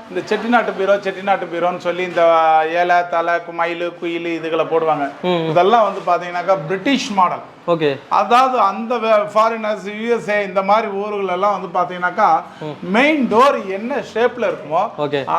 இந்த செட்டிநாட்டு பீரோ செட்டிநாட்டு பீரோன்னு சொல்லி இந்த ஏலை தலை மயிலு குயில் இதுகளை போடுவாங்க. இதெல்லாம் வந்து பாத்தீங்கன்னாக்கா பிரிட்டிஷ் மாடல். ஓகே அதாவது அந்த ஃபாரினர்ஸ் யூஎஸ்ஏ இந்த மாதிரி ஊர்கள் எல்லாம் வந்து பாத்தீங்கன்னாக்கா மெயின் டோர் என்ன ஷேப்ல இருக்குமோ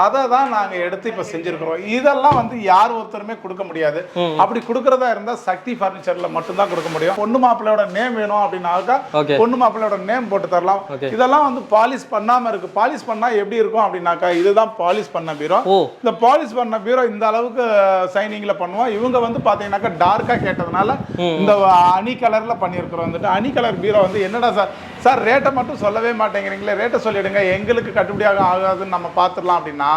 அதை தான் நாங்க எடுத்து இப்ப செஞ்சிருக்கிறோம். இதெல்லாம் வந்து யார் ஒருத்தருமே கொடுக்க முடியாது. அப்படி கொடுக்கறதா இருந்தா சக்தி ஃபர்னிச்சர்ல மட்டும்தான் கொடுக்க முடியும். பொண்ணு மாப்பிள்ளையோட நேம் வேணும் அப்படின்னாக்கா பொண்ணு மாப்பிள்ளையோட நேம் போட்டு தரலாம். இதெல்லாம் வந்து பாலிஷ் பண்ணாம இருக்கு. பாலிஷ் பண்ணா எப்படி இருக்கும் அப்படின்னாக்கா இதுதான் பாலிஷ் பண்ண பீரோ இந்த பாலிஷ் பண்ண பீரோ இந்த அளவுக்கு சைனிங்ல பண்ணுவோம். இவங்க வந்து பாத்தீங்கன்னாக்கா டார்க்கா கேட்டதுனால இந்த அணி கலர்ல பண்ணியிருக்கிறோம். வந்துட்டு அணி கலர் பீரோ வந்து என்னடா சார் சார் ரேட்டை மட்டும் சொல்லவே மாட்டேங்கிறீங்களே. ரேட்டை சொல்லிடுங்க. எங்களுக்கு கட்டுப்படியாக ஆகாதுன்னு நம்ம பார்த்துடலாம் அப்படின்னா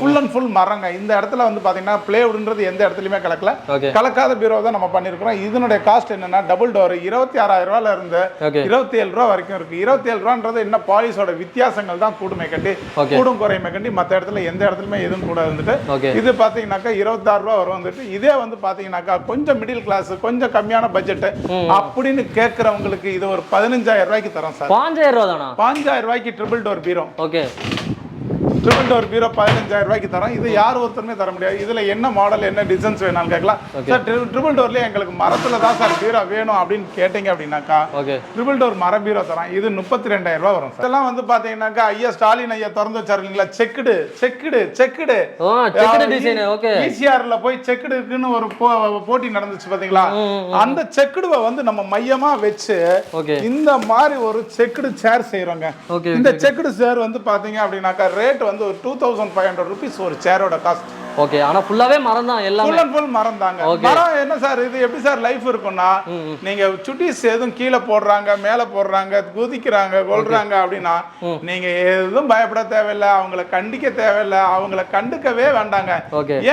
ஃபுல் அண்ட் ஃபுல் மரங்க. இந்த இடத்துல வந்து பாத்தீங்கன்னா பிளேவுட்ன்றது எந்த இடத்துலயுமே கலக்கல. கலக்காத பீரோ தான் நம்ம பண்ணியிருக்கிறோம் இதனுடைய காஸ்ட் என்னன்னா டபுள் டோர் இருபத்தி ஆறாயிரம் ரூபாயில இருந்து இருபத்தி ஏழு ரூபா வரைக்கும் இருக்கு. இருபத்தி ஏழு ரூபான்றது என்ன பாலிஷோட வித்தியாசங்கள் தான் கூடுமை கண்டி. கூடும் குறைமை கண்டி. மற்ற இடத்துல எந்த இடத்துலயுமே எதுவும் கூட இருந்துட்டு இது பாத்தீங்கன்னாக்கா இருபத்தாறு ரூபா வரும் வந்துட்டு. இதே வந்து பாத்தீங்கன்னாக்கா கொஞ்சம் மிடில் கிளாஸ் கொஞ்சம் கம்மியான பட்ஜெட் அப்படின்னு கேட்கறவங்களுக்கு இது ஒரு பதினஞ்சாயிரம் ரூபாய்க்கு தரோம் சார். பாஞ்சாயிரம் ரூபா தானா பாஞ்சாயிரம் ரூபாய்க்கு ட்ரிபிள் டோர் பீரோ. ஓகே. ட்ரிபிள் டோர் பீரோ பதினஞ்சாயிரம் ரூபாய்க்கு தரோம் இது யார் ஒருத்தருமே தர முடியாது. இதுல என்ன மாடல் என்ன டிசைன்ஸ் வேணாலும் கேட்கலாம். சார் ட்ரிபிள் டோர்லயே எங்களுக்கு மரத்துல தான் சார் பீரோ வேணும் அப்படின்னு கேட்டீங்க அப்படின்னாக்கா ட்ரிபிள் டோர் மர பீரோ தரோம் இது முப்பத்தி ரெண்டாயிரம் ரூபாய் வரும் இதெல்லாம் வந்து பாத்தீங்கன்னா ஐயா ஸ்டாலின் ஐயா திறந்து வச்சாரு இல்லைங்களா checked checked. Checked design okay ஈசிஆர்ல போய் செக்குடு இருக்குன்னு ஒரு போட்டி நடந்துச்சு பாத்தீங்களா? அந்த செக்குடுவை வந்து நம்ம மையமா வச்சு இந்த மாதிரி ஒரு செக்குடு சேர் செய்யறோங்க இந்த செக்குடு சேர் வந்து பாத்தீங்க அப்படின்னாக்கா ரேட் வந்து ஒரு two thousand five hundred rupees ஒரு சேரோட காஸ்ட் ஓகே ஆனா ஃபுல்லாவே மரம் தான் எல்லாமே. ஃபுல் அண்ட் ஃபுல் மரம் தாங்க. மரம் என்ன சார் இது எப்படி சார் லைஃப் இருக்கும்னா நீங்க சுட்டிஸ் எதுவும் கீழே போடுறாங்க மேல போடுறாங்க குதிக்கிறாங்க கொள்றாங்க அப்படின்னா நீங்க எதுவும் பயப்பட தேவையில்லை அவங்கள கண்டிக்க தேவையில்லை அவங்கள கண்டுக்கவே வேண்டாங்க.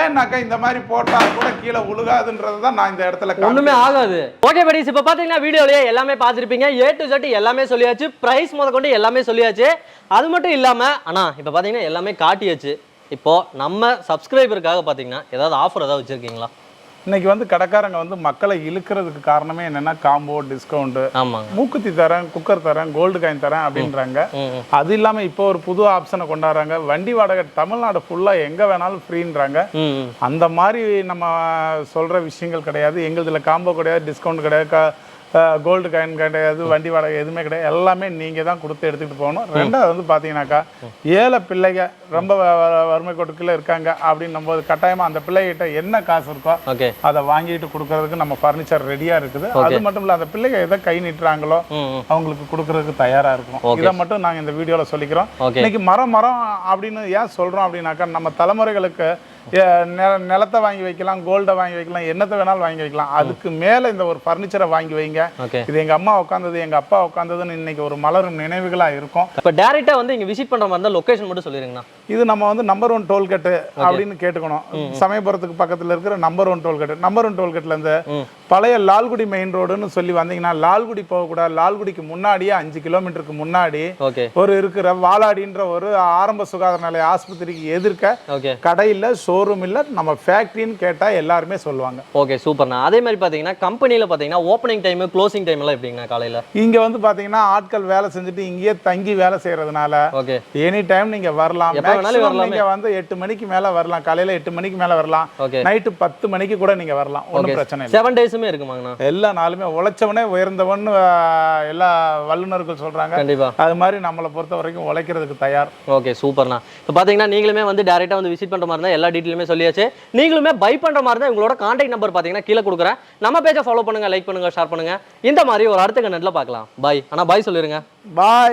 ஏன்னாக்கா இந்த மாதிரி போட்டா கூட கீழே உழுகாதுன்றது தான் நான் இந்த இடத்துல. ஒண்ணுமே ஆகாது. ஓகே படிஸ் இப்போ பாத்தீங்கன்னா வீடியோலயே எல்லாமே பார்த்திருப்பீங்க ஏ டு Z எல்லாமே சொல்லியாச்சு. பிரைஸ் முதற்கொண்டு எல்லாமே சொல்லியாச்சு. அது மட்டும் இல்லாம அண்ணா இப்போ பாத்தீங்கன்னா எல்லாமே காட்டியாச்சு. இப்போ நம்ம சப்ஸ்கிரைபருக்காக பாத்தீங்கன்னா ஏதாவது ஆஃபர் ஏதாவது வச்சிருக்கீங்களா? இன்னைக்கு வந்து கடைக்காரங்க வந்து மக்களை இழுக்கிறதுக்கு காரணமே என்னன்னா காம்போ டிஸ்கவுண்ட் மூக்குத்தி தரேன் குக்கர் தரேன் கோல்டு காயின் தரேன் அப்படின்றாங்க. அது இல்லாம இப்போ ஒரு புது ஆப்ஷனை கொண்டாடுறாங்க. வண்டி வாடகை தமிழ்நாடு ஃபுல்லா எங்க வேணாலும் ஃப்ரீன்றாங்க. அந்த மாதிரி நம்ம சொல்ற விஷயங்கள் கிடையாது. எங்களுதுல காம்போ கிடையாது டிஸ்கவுண்ட் கிடையாது. கோல்டு காயின் கிடையாது வண்டி வாடகை எதுவுமே கிடையாது. எல்லாமே நீங்க தான் கொடுத்து எடுத்துக்கிட்டு போகணும். ரெண்டாவது வந்து பாத்தீங்கன்னாக்கா ஏழை பிள்ளைங்க ரொம்ப வறுமை கொடுக்கல இருக்காங்க அப்படின்னும் போது கட்டாயமா அந்த பிள்ளைகிட்ட என்ன காசு இருக்கோ அதை வாங்கிட்டு கொடுக்கறதுக்கு நம்ம ஃபர்னிச்சர் ரெடியா இருக்குது. அது மட்டும் இல்ல அந்த பிள்ளைங்க எதை கை நீட்டுறாங்களோ. அவங்களுக்கு கொடுக்கறதுக்கு தயாரா இருக்கும். இதை மட்டும் நாங்க இந்த வீடியோல சொல்லிக்கிறோம். இன்னைக்கு மரம் மரம் அப்படின்னு ஏன் சொல்றோம் அப்படின்னாக்கா நம்ம தலைமுறைகளுக்கு நிலத்தை வாங்கி வைக்கலாம் கோல்டை வாங்கி வைக்கலாம் என்னத்தை வேணாலும் வாங்கி வைக்கலாம். அதுக்கு மேல இந்த ஒரு ஃபர்னிச்சரை வாங்கி வைங்க. இது எங்க அம்மா உட்காந்தது எங்க அப்பா உட்காந்ததுன்னு இன்னைக்கு ஒரு மலரும் நினைவுகளா இருக்கும். இப்போ டேரெக்டாக வந்து இங்க விசிட் பண்ற மாதிரி இருந்தால் லொகேஷன் மட்டும் சொல்லிருங்கண்ணா இது நம்ம வந்து நம்பர் ஒன் டோல்கேட்டு அப்படின்னு கேட்டுக்கணும். சமயபுரத்துக்கு பக்கத்துல இருக்கிற number one tollgate number one டோல்கேட்ல இருந்து ம். பழைய லால்குடி மெயின் ரோடுன்னு சொல்லி வந்தீங்கன்னா லால்குடி போகக்கூடாது. லால்குடிக்கு முன்னாடியே அஞ்சு கிலோமீட்டருக்கு முன்னாடி ஒரு இருக்கிற வாலாடின்ற ஒரு ஆரம்ப சுகாதார நிலைய ஆஸ்பத்திரிக்கு எதிர்க்க ஓகே. கடை இல்ல ஷோரூம் இல்ல நம்ம ஃபேக்ட்ரின்னு கேட்டா எல்லாருமே சொல்லுவாங்க. ஓகே சூப்பர்ண்ணா அதே மாதிரி பார்த்தீங்கன்னா கம்பெனியில் பார்த்தீங்கன்னா ஓப்பனிங் டைம் க்ளோசிங் டைம் எல்லாம் எப்படிங்கண்ணா காலையில்? இங்க வந்து பாத்தீங்கன்னா ஆட்கள் வேலை செஞ்சுட்டு இங்கேயே தங்கி வேலை செய்யறதுனால ஓகே. எனி டைம் நீங்க வரலாம். எப்ப வேணாலும் Maximum வரலாமே. நீங்க வந்து எட்டு மணிக்கு மேல வரலாம். காலையில எட்டு மணிக்கு மேல வரலாம். நைட்டு பத்து மணிக்கு கூட நீங்க வரலாம். ஒன்றும் பிரச்சனை இல்லை. செவன் டேஸுமே இருக்குமாங்கண்ணா? எல்லா நாளுமே உழைச்சவனே உயர்ந்தவன் எல்லா வல்லுநர்கள் சொல்றாங்க. கண்டிப்பா. அது மாதிரி நம்மளை பொறுத்த வரைக்கும் உழைக்கிறதுக்கு தயார். ஓகே சூப்பர்ண்ணா. இப்போ பார்த்தீங்கன்னா நீங்களுமே வந்து டேரெக்டாக வந்து விசிட் பண்ணுற மாதிரி இருந்தால் எல்லா டீட்டெயிலுமே சொல்லியாச்சு. நீங்களுமே பை பண்ணுற மாதிரி இருந்தால் உங்களோட கான்டாக்ட் நம்பர் பார்த்தீங்கன்னா கீழே கொடுக்குறேன். நம்ம பேஜை ஃபாலோ பண்ணுங்க லைக் பண்ணுங்க ஷேர் பண்ணுங்க. இந்த மாதிரி ஒரு அடுத்த கண்டென்ட்ல பார்க்கலாம். பாய் ஆனால் பாய் சொல்லிருங்க. பாய்